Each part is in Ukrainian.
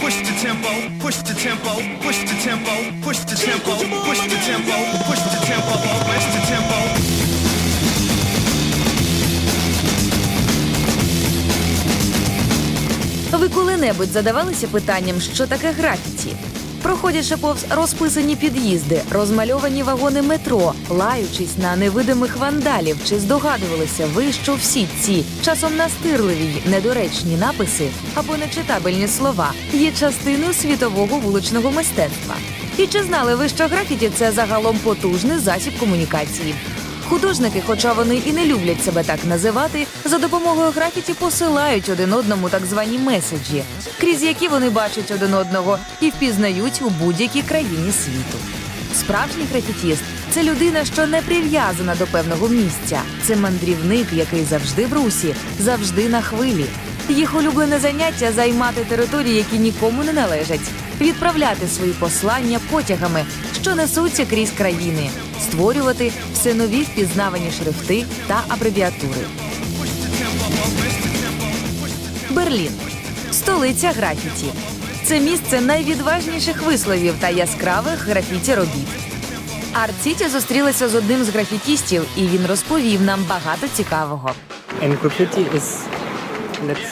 push the tempo, push the tempo, push the tempo, push the tempo, push the tempo, push the tempo. Ви коли-небудь задавалися питанням, що таке графіті? Проходячи повз розписані під'їзди, розмальовані вагони метро, лаючись на невидимих вандалів, чи здогадувалися ви, що всі ці часом настирливі й недоречні написи або нечитабельні слова є частиною світового вуличного мистецтва? І чи знали ви, що графіті це загалом потужний засіб комунікації? Художники, хоча вони і не люблять себе так називати, за допомогою графіті посилають один одному так звані меседжі, крізь які вони бачать один одного і впізнають у будь-якій країні світу. Справжній графітіст це людина, що не прив'язана до певного місця. Це мандрівник, який завжди в русі, завжди на хвилі. Їх улюблене заняття займати території, які нікому не належать, відправляти свої послання потягами, що несуться крізь країни, створювати все нові впізнавані шрифти та абревіатури. Берлін столиця графіті. Це місце найвідважніших висловів та яскравих графіті робіт. Арт-Сіті зустрілася з одним з графітістів, і він розповів нам багато цікавого.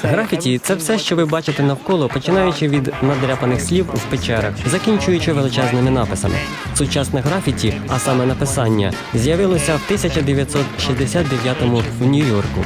Графіті це все, що ви бачите навколо, починаючи від надряпаних слів в печерах, закінчуючи величезними написами. Сучасне графіті, а саме написання, з'явилося в 1969-му в Нью-Йорку.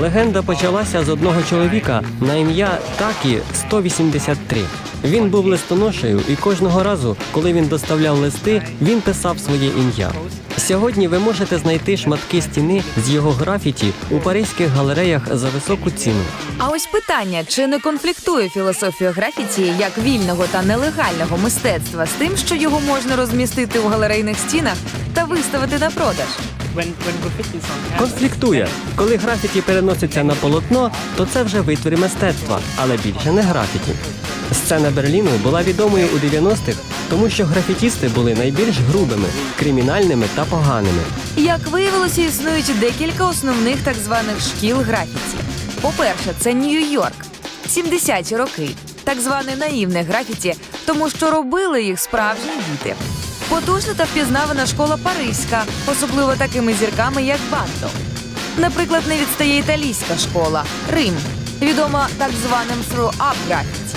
Легенда почалася з одного чоловіка на ім'я Такі 183. Він був листоношею, і кожного разу, коли він доставляв листи, він писав своє ім'я. Сьогодні ви можете знайти шматки стіни з його графіті у паризьких галереях за високу ціну. А ось питання: чи не конфліктує філософія графіті як вільного та нелегального мистецтва з тим, що його можна розмістити у галерейних стінах та виставити на продаж? Конфліктує. Коли графіті переноситься на полотно, то це вже витвір мистецтва, але більше не графіті. Сцена Берліну була відомою у 90-х, тому що графітісти були найбільш грубими, кримінальними та поганими. Як виявилося, існують декілька основних так званих шкіл графіті. По-перше, це Нью-Йорк, 70-ті роки, так зване наївне графіті, тому що робили їх справжні діти. Потужна та впізнавана школа Паризька, особливо такими зірками, як Бандо. Наприклад, не відстає італійська школа Рим, відома так званим throw-up графіті.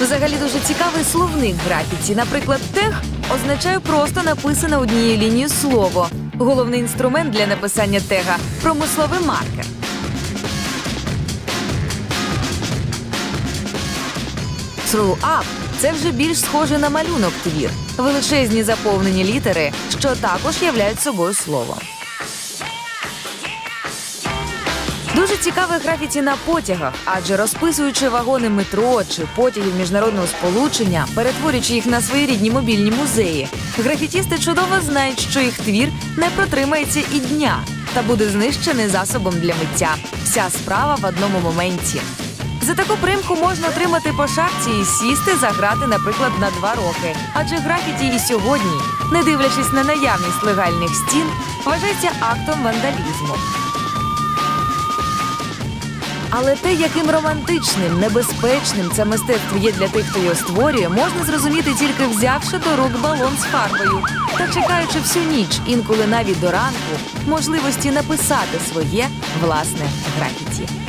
Взагалі дуже цікавий словник графіті. Наприклад, тег означає просто написане однією лінією слово. Головний інструмент для написання тега промисловий маркер. Throw up – це вже більш схоже на малюнок твір, величезні заповнені літери, що також являють собою слово. Дуже цікаве графіті на потягах, адже розписуючи вагони метро чи потягів міжнародного сполучення, перетворюючи їх на своєрідні мобільні музеї, графітісти чудово знають, що їх твір не протримається і дня та буде знищений засобом для миття. Вся справа в одному моменті. За таку примху можна отримати по шапці і сісти за грати, наприклад, на два роки. Адже графіті і сьогодні, не дивлячись на наявність легальних стін, вважається актом вандалізму. Але те, яким романтичним, небезпечним це мистецтво є для тих, хто його створює, можна зрозуміти тільки взявши до рук балон з фарбою та чекаючи всю ніч, інколи навіть до ранку, можливості написати своє власне графіті.